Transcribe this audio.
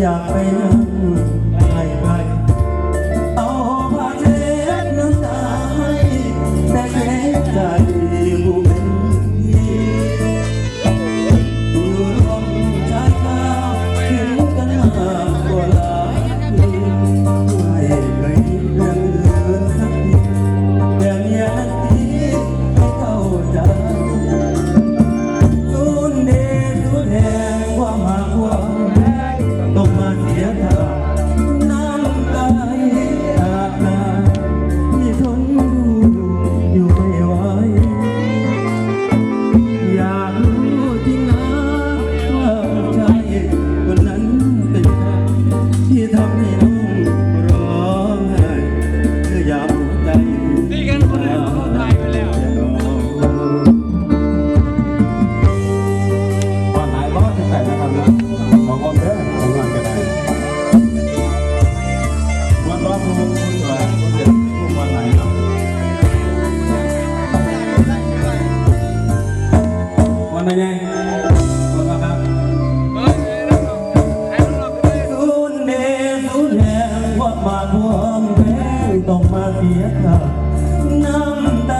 อยากเป ไม่ได้อรู้เนี่งวัดมาทวงแพ้ต้องมาเสียค่ะน้ำตา